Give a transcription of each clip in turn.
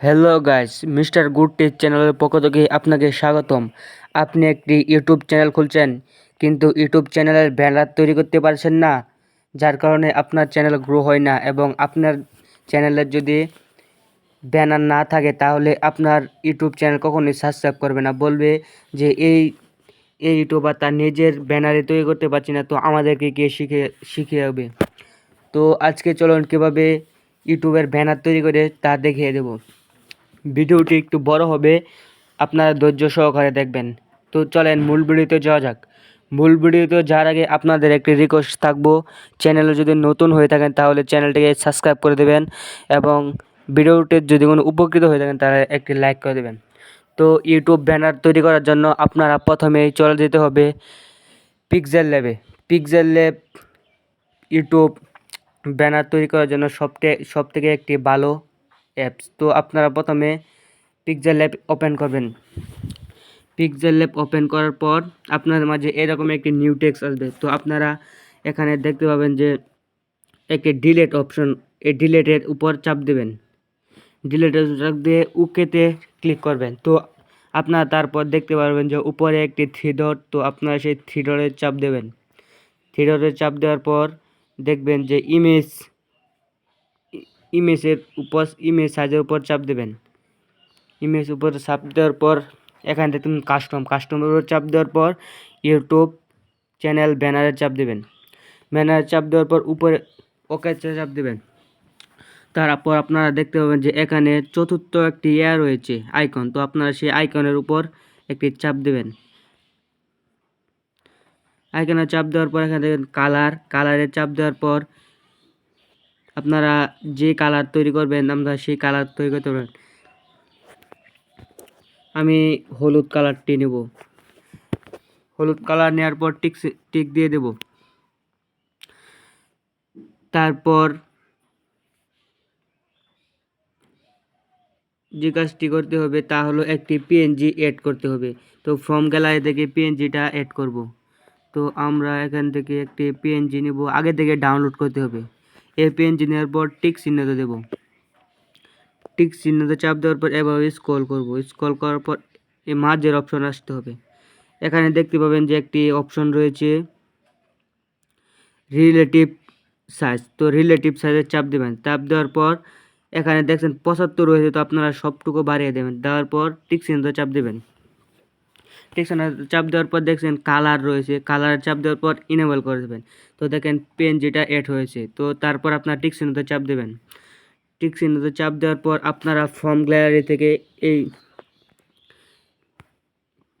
Hello guys mister good tech চ্যানেলের পক্ষ থেকে আপনাকে স্বাগতম। আপনি একটি ইউটিউব চ্যানেল খুলছেন, কিন্তু ইউটিউব চ্যানেলের ব্যানার তৈরি করতে পারছেন না, যার কারণে আপনার চ্যানেল গ্রো হয় না এবং আপনার চ্যানেলের যদি ব্যানার না থাকে, তাহলে আপনার ইউটিউব চ্যানেল কখনোই সাবস্ক্রাইব করবে না। বলবে যে এই এই ইউটিউবার তার নিজের ব্যানারে তৈরি করতে পারছি না, তো আমাদেরকে কে শিখে, শিখিয়ে হবে তো আজকে চলুন কীভাবে ইউটিউবের ব্যানার তৈরি করে তা দেখিয়ে দেবো। ভিডিওটি একটু বড় হবে, আপনারা ধৈর্য সহকারে দেখবেন। তো চলেন মূল ভিডিওতে যাওয়া যাক। মূল ভিডিওতে যাওয়ার আগে আপনাদের একটি রিকোয়েস্ট থাকব, চ্যানেলে যদি নতুন হয়ে থাকেন তাহলে চ্যানেলটিকে সাবস্ক্রাইব করে দেবেন এবং ভিডিওটি যদি কোনো উপকৃত হয়ে থাকেন তাহলে একটি লাইক করে দেবেন। তো ইউটিউব ব্যানার তৈরি করার জন্য আপনারা প্রথমেই চলে যেতে হবে পিক্সেল ল্যাবে পিকজেল ল্যাব ইউটিউব ব্যানার তৈরি করার জন্য সবথেকে সব থেকে একটি ভালো অ্যাপস তো আপনারা প্রথমে পিক্সেল ল্যাব ওপেন করবেন। পিক্সেল ল্যাব ওপেন করার পর আপনাদের মাঝে এরকম একটি নিউ টেক্স আসবে। তো আপনারা এখানে দেখতে পাবেন যে একটি ডিলেট অপশন এই ডিলেটের উপর চাপ দেবেন। ডিলেটের চাপ দিয়ে উকেতে ক্লিক করবেন। তো আপনারা তারপর দেখতে পারবেন যে উপরে একটি থ্রি তো আপনারা সেই থ্রি চাপ দেবেন। থ্রি চাপ দেওয়ার পর দেখবেন যে ইমেজ ইমেজের উপর, ইমেজ সাইজের উপর চাপ দেবেন। ইমেজ উপর চাপ দেওয়ার পর, এখান থেকে কাস্টম কাস্টমের উপর চাপ দেওয়ার পর ইউটিউব চ্যানেল ব্যানারের চাপ দেবেন। ব্যানারের চাপ দেওয়ার পর উপরে ওকে চাপ দেবেন। তারপর আপনারা দেখতে পাবেন যে এখানে চতুর্থ একটি ইয়া রয়েছে আইকন তো আপনারা সেই আইকনের উপর একটি চাপ দেবেন। আইকনে চাপ দেওয়ার পর এখানে দেখেন কালার কালারে চাপ দেওয়ার পর আপনারা যে কালার তৈরি করবেন, আমরা সেই কালার তৈরি করতে পারেন আমি হলুদ কালারটি নেব। হলুদ কালার নেওয়ার পর টিক টিক দিয়ে দেব। তারপর যে কাজটি করতে হবে, তা হলো একটি পিএনজি অ্যাড করতে হবে। তো ফর্ম গ্যালারি থেকে পিএনজিটা অ্যাড করব। তো আমরা এখান থেকে একটি পিএনজি নেব। আগে থেকে ডাউনলোড করতে হবে। এই পিএনজি নেওয়ার পর টিক চিহ্নতে দেব। টিক চিহ্নতে চাপ দেওয়ার পর এভাবে স্ক্রল করব। স্ক্রল করার পর এই মাঝের অপশন আসতে হবে। এখানে দেখতে পাবেন যে একটি অপশন রয়েছে রিলেটিভ সাইজ তো রিলেটিভ সাইজের চাপ দেবেন। চাপ দেওয়ার পর এখানে দেখছেন পঁচাত্তর রয়েছে তো আপনারা সবটুকু বাড়িয়ে দেবেন। দেওয়ার পর টিক চিহ্নতে চাপ দেবেন। টিক চাপ দেওয়ার পর দেখছেন কালার রয়েছে কালার চাপ দেওয়ার পর ইনেবল করে দেবেন। তো দেখেন পেন যেটা অ্যাড হয়েছে, তো তারপর আপনার টিক চাপ দেবেন। টিক চিহ্নতে চাপ দেওয়ার পর আপনারা ফর্ম গ্যালারি থেকে এই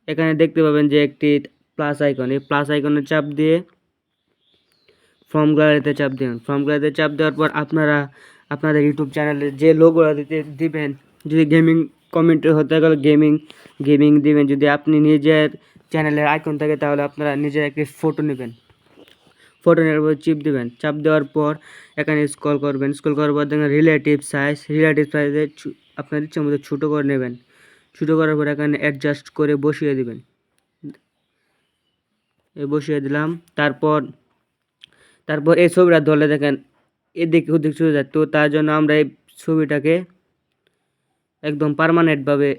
এখানে দেখতে পাবেন যে একটি প্লাস আইকন এই প্লাস আইকনে চাপ দিয়ে ফর্ম গ্যালারিতে চাপ দেবেন ফর্ম গ্যালারিতে চাপ দেওয়ার পর আপনারা, আপনাদের ইউটিউব চ্যানেলে যে লোগোটা দিতে, দিবেন, যদি গেমিং কমেন্টে হতে গেলে গেমিং গেমিং দিবেন। যদি আপনি নিজের চ্যানেলের আইকন থাকে, তাহলে আপনারা নিজের একটি ফটো নেবেন। ফটো নেওয়ার পর চিপ দেবেন। চাপ দেওয়ার পর এখানে স্ক্রল করবেন। স্ক্রল করার পর দেখেন রিলেটিভ সাইজ রিলেটিভ সাইজে আপনার ইচ্ছা মতো ছোটো করে নেবেন। ছোটো করার পর এখানে অ্যাডজাস্ট করে বসিয়ে দেবেন। বসিয়ে দিলাম। তারপর তারপর এই ছবিটা ধরলে দেখেন এদিকে ওদিক চলে যায়। তো তার জন্য আমরা এই ছবিটাকে একদম পারমানেন্টভাবে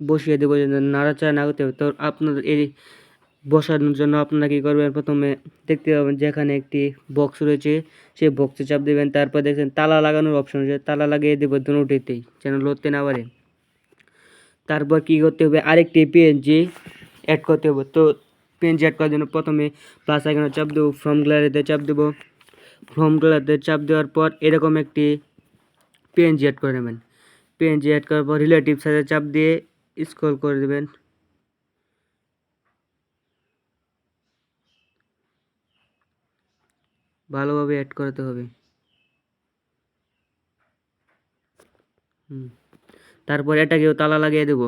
বসিয়ে দেবো নাড়াচাড়া না করতে হবে তো আপনাদের এই বসানোর জন্য আপনারা কী করবেন? প্রথমে দেখতে পাবেন যেখানে একটি বক্স রয়েছে, সেই বক্সে চাপ দেবেন। তারপর দেখছেন তালা লাগানোর অপশন রয়েছে। তালা লাগিয়ে দেবো দুটিতেই যেন লড়তে না পারে তারপর কী করতে হবে? আরেকটি পিএনজি অ্যাড করতে হবে। তো পিএনজি অ্যাড করার জন্য প্রথমে প্লাস আইকনে চাপ দেবো ফর্ম গ্যালারিতে চাপ দেবো। ফর্ম গ্যালারিতে চাপ দেওয়ার পর এরকম একটি পিএনজি অ্যাড করে নেবেন। পিএনজি অ্যাড করার পর রিলেটিভ সাইজে চাপ দিয়ে স্ক্রল করে দেবেন। ভালোভাবে অ্যাড করাতে হবে। তারপর এটাকেও তালা লাগিয়ে দেব।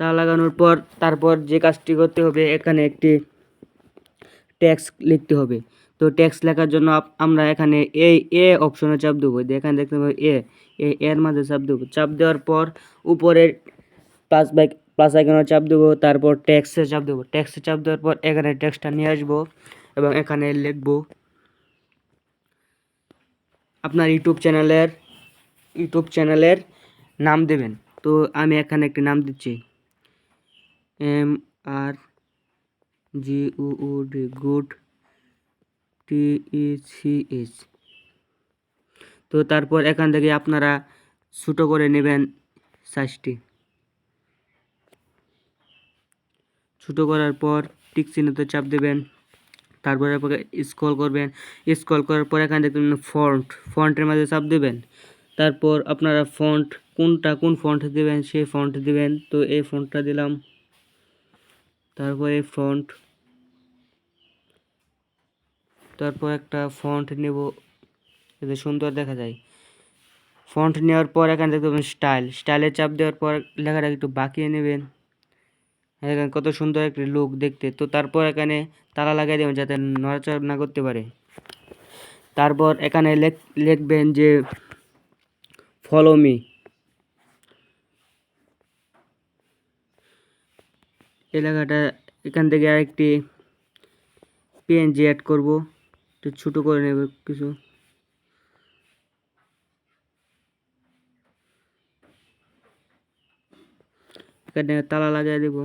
তালা লাগানোর পর তারপর যে কাজটি করতে হবে, এখানে একটি ট্যাক্স লিখতে হবে। তো ট্যাক্স লেখার জন্য আমরা এখানে এই এ অপশনে চাপ দেবো। এখানে দেখতে পাবো এ এ এর মাঝে চাপ দেবো। চাপ দেওয়ার পর উপরে প্লাস বাইক প্লাস আইকনে চাপ দেবো, তারপর ট্যাক্সে চাপ দেবো। ট্যাক্সে চাপ দেওয়ার পর এখানে ট্যাক্সটা নিয়ে আসব এবং এখানে লিখব, আপনার ইউটিউব চ্যানেলের ইউটিউব চ্যানেলের নাম দেবেন। তো আমি এখানে একটি নাম দিচ্ছি। এম আর জি উ D good T E C H তো তারপর এখান থেকে আপনারা ছোটো করে নেবেন সাইজটি ছোটো করার পর টিক চিহ্নতে চাপ দেবেন। তারপরে স্ক্রল করবেন। স্ক্রল করার পর এখানে দেখবেন ফন্ট ফন্টের মাঝে চাপ দেবেন। তারপর আপনারা ফন্ট কোনটা কোন ফন্ট দেবেন সেই ফন্ট দিবেন। তো এই ফন্টটা দিলাম। তারপরে ফন্ট তারপর একটা ফন্ট নেব। যাতে সুন্দর দেখা যায়। ফন্ট নেওয়ার পর এখানে দেখতে পাবেন স্টাইল স্টাইলে চাপ দেওয়ার পর লেখাটা একটু বাঁকিয়ে নেবেন। এখানে কত সুন্দর একটি লুক দেখতে। তো তারপর এখানে তালা লাগিয়ে দেবেন যাতে নড়াচড়া না করতে পারে। তারপর এখানে লেখ, লিখবেন যে ফলো মি এলাকাটা এখান থেকে আরেকটি পিএনজি অ্যাড করব। একটু ছোটো করে নেব কিছু। এখানে তালা লাগিয়ে দেব।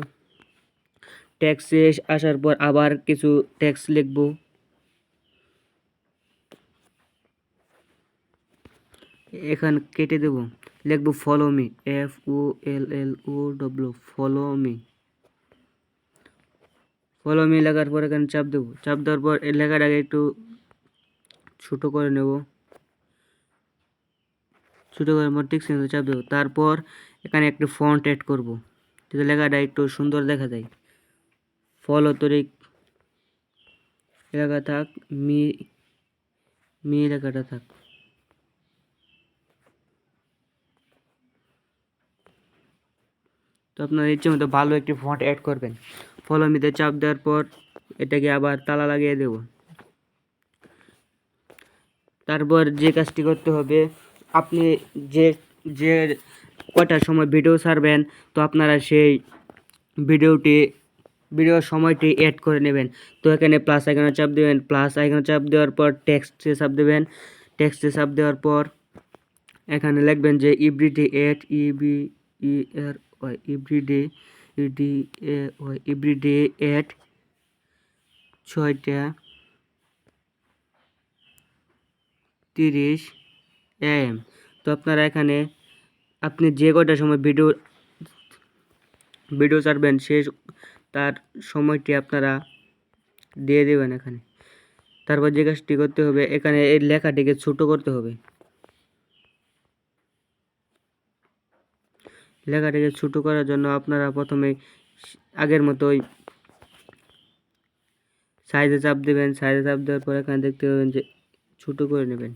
ট্যাক্সে আসার পর আবার কিছু ট্যাক্স লিখব। এখানে কেটে দেব। লিখব follow me F O L L O W follow me follow me লেখার পর এখানে চাপ দেবো। চাপ দেওয়ার পর লেখাটাকে একটু ছোটো করে নেব। ছোটো করে ঠিক চাপ দেবো। তারপর এখানে একটু ফন্ট অ্যাড করব। যাতে লেখাটা একটু সুন্দর দেখা যায়। ফলো তরিক এলাকা থাক, মি মি লেখাটা থাক। তো আপনার ইচ্ছে মতো ভালো একটি ফন্ট অ্যাড করবেন। ফলো মিতে চাপ দেওয়ার পর এটাকে আবার তালা লাগিয়ে দেব। তারপর যে কাজটি করতে হবে, আপনি যে যে কটার সময় ভিডিও ছাড়বেন, তো আপনারা সেই ভিডিওটি ভিডিওর সময়টি অ্যাড করে নেবেন। তো এখানে প্লাস আইকনে চাপ দেবেন। প্লাস আইকনে চাপ দেওয়ার পর টেক্সটে চাপ দেবেন। টেক্সটে চাপ দেওয়ার পর এখানে লিখবেন যে ইব্রিটি at EV E R Y everyday D A Y everyday at ছয়টা তিরিশ এম। তো আপনারা এখানে আপনি যে কটার সময় ভিডিও ভিডিও ছাড়বেন সে তার সময়টি আপনারা দিয়ে দেবেন এখানে। তারপর যে কাজটি করতে হবে, এখানে এই লেখাটিকে ছোট করতে হবে। লেখাটিকে ছোট করার জন্য আপনারা প্রথমে আগের মতোই সাইজে চাপ দেবেন। সাইজে চাপ দেওয়ার পর এখানে দেখতে পাবেন যে ছোট করে নেবেন।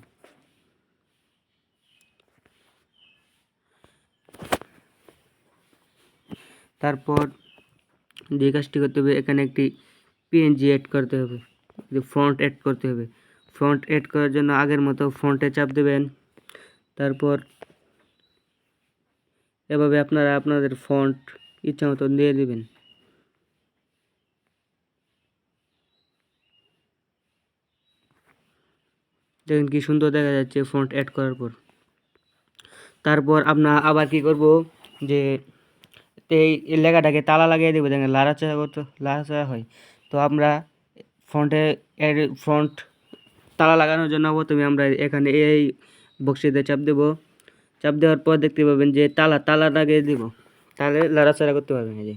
তারপর যে কাজটি করতে হবে, এখানে একটি পিএনজি অ্যাড করতে হবে। ফ্রন্ট অ্যাড করতে হবে। ফ্রন্ট অ্যাড করার জন্য আগের মতো ফ্রন্টে চাপ দেবেন। তারপর এভাবে আপনারা আপনাদের ফন্ট ইচ্ছা মতো দিয়ে দেবেন। দেখুন কি সুন্দর দেখা যাচ্ছে ফন্ট অ্যাড করার পর। তারপর আপনার আবার কি করব যে এই লেখাটাকে তালা লাগিয়ে দেবো, দেখেন লাড়াচাড়া করতে লাড়াচাড়া হয়। তো আমরা ফ্রন্টে এর ফ্রন্ট তালা লাগানোর জন্য প্রথমে আমরা এখানে এই বক্সিতে চাপ দেব। চাপ দেওয়ার পর দেখতে পাবেন যে তালা তালা লাগিয়ে দেব। তাহলে লাড়াচাড়া করতে পারবেন, এই যে।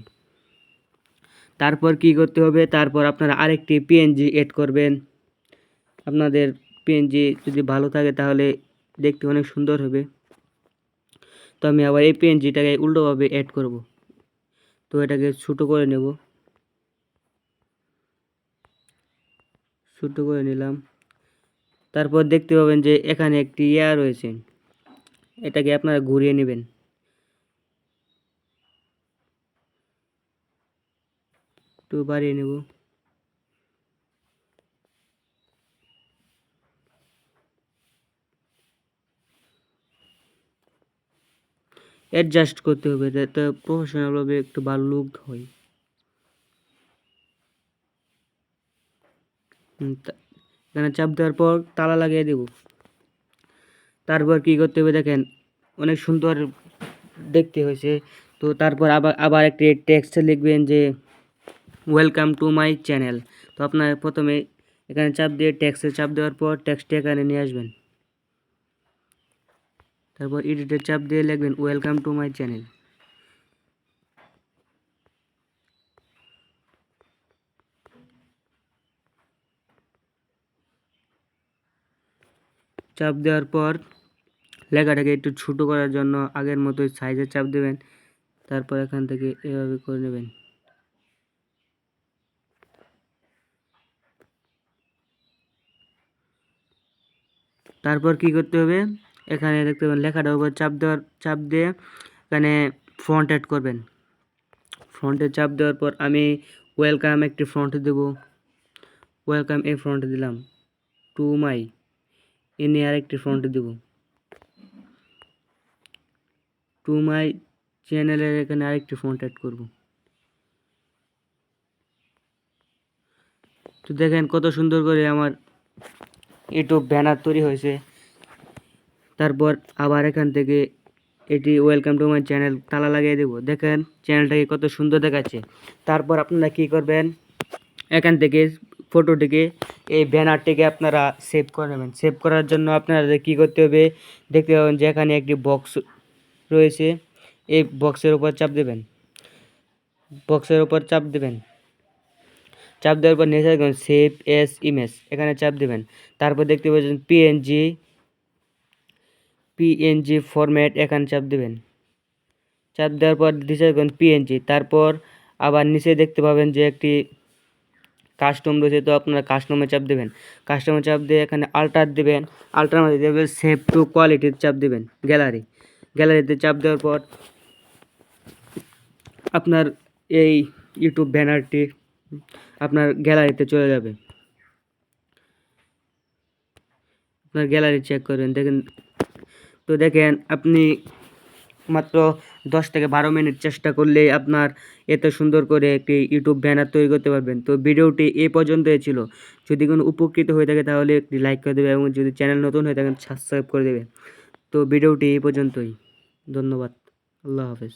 তারপর কি করতে হবে? তারপর আপনারা আরেকটি পিএনজি এড করবেন। আপনাদের পিএনজি যদি ভালো থাকে তাহলে দেখতে অনেক সুন্দর হবে। তো আমি আবার এই পিএনজিটাকে উল্টোভাবে অ্যাড করব। তো এটাকে ছোটো করে নেব। ছোটো করে নিলাম। তারপর দেখতে পাবেন যে এখানে একটি ইয়া রয়েছে। এটাকে আপনারা ঘুরিয়ে নেবেন। একটু বাড়িয়ে নেব। অ্যাডজাস্ট করতে হবে যাতে প্রফেশনালভাবে একটু ভালো লুক হয়। এখানে চাপ দেওয়ার পর তালা লাগিয়ে দেব। তারপর কি করতে হবে দেখেন, অনেক সুন্দর দেখতে হয়েছে। তো তারপর আবার আবার একটি টেক্সট লিখবেন যে ওয়েলকাম টু মাই চ্যানেল তো আপনার প্রথমে এখানে চাপ দিয়ে টেক্সটে চাপ দেওয়ার পর টেক্সটে এখানে নিয়ে আসবেন। তারপর এডিটে চাপ দিয়ে লিখবেন ওয়েলকাম টু মাই চ্যানেল চাপ দেওয়ার পর লেখাটাকে একটু ছোটো করার জন্য আগের মতোই সাইজে চাপ দেবেন। তারপর এখান থেকে এভাবে করে নেবেন। তারপর কি করতে হবে? এখানে দেখতে পাবেন লেখাটার উপর চাপ দেওয়ার, চাপ দিয়ে এখানে ফ্রন্ট অ্যাড করবেন। ফ্রন্টে চাপ দেওয়ার পর আমি ওয়েলকাম একটি ফ্রন্ট দেব। ওয়েলকাম এই ফ্রন্ট দিলাম। টু মাই এ নিয়ে আরেকটি ফ্রন্ট দেব। টু মাই চ্যানেলের এখানে আরেকটি ফ্রন্ট অ্যাড করব। তো দেখেন কত সুন্দর করে আমার ইউটিউব ব্যানার তৈরি হয়েছে। তারপর আবার এখান থেকে এটি ওয়েলকাম টু মাই চ্যানেল তালা লাগিয়ে দেবো। দেখেন চ্যানেলটাকে কত সুন্দর দেখাচ্ছে। তারপর আপনারা কি করবেন? এখান থেকে ফটোটিকে এই ব্যানারটিকে আপনারা সেভ করে নেবেন। সেভ করার জন্য আপনাদের কী করতে হবে? দেখতে পাবেন যে এখানে একটি বক্স রয়েছে। এই বক্সের উপর চাপ দেবেন। বক্সের উপর চাপ দেবেন। চাপ দেওয়ার পর দেখবেন সেভ এস ইমেজ এখানে চাপ দেবেন। তারপর দেখতে পাচ্ছেন পিএনজি পিএনজি ফরম্যাট এখানে চাপ দেবেন। চাপ দেওয়ার পর নিচে দেখবেন পিএনজি তারপর আবার নিচে দেখতে পাবেন যে একটি কাস্টম রয়েছে, তো আপনারা কাস্টমে চাপ দেবেন। কাস্টমে চাপ দিয়ে এখানে আল্টার দেবেন। আল্টার মধ্যে দেবেন সেভ টু কোয়ালিটির চাপ দেবেন গ্যালারি গ্যালারিতে চাপ দেওয়ার পর আপনার এই ইউটিউব ব্যানারটি আপনার গ্যালারিতে চলে যাবে। আপনার গ্যালারি চেক করবেন। দেখেন তো দেখেন, আপনি মাত্র দশ থেকে বারো মিনিট চেষ্টা করলেই আপনার এত সুন্দর করে একটি ইউটিউব ব্যানার তৈরি করতে পারবেন। তো ভিডিওটি এ পর্যন্তই ছিল। যদি কোনো উপকৃত হয়ে থাকে তাহলে একটি লাইক করে দেবে এবং যদি চ্যানেল নতুন হয়ে থাকেন, সাবস্ক্রাইব করে দেবে তো ভিডিওটি এ পর্যন্তই। ধন্যবাদ। আল্লাহ হাফেজ।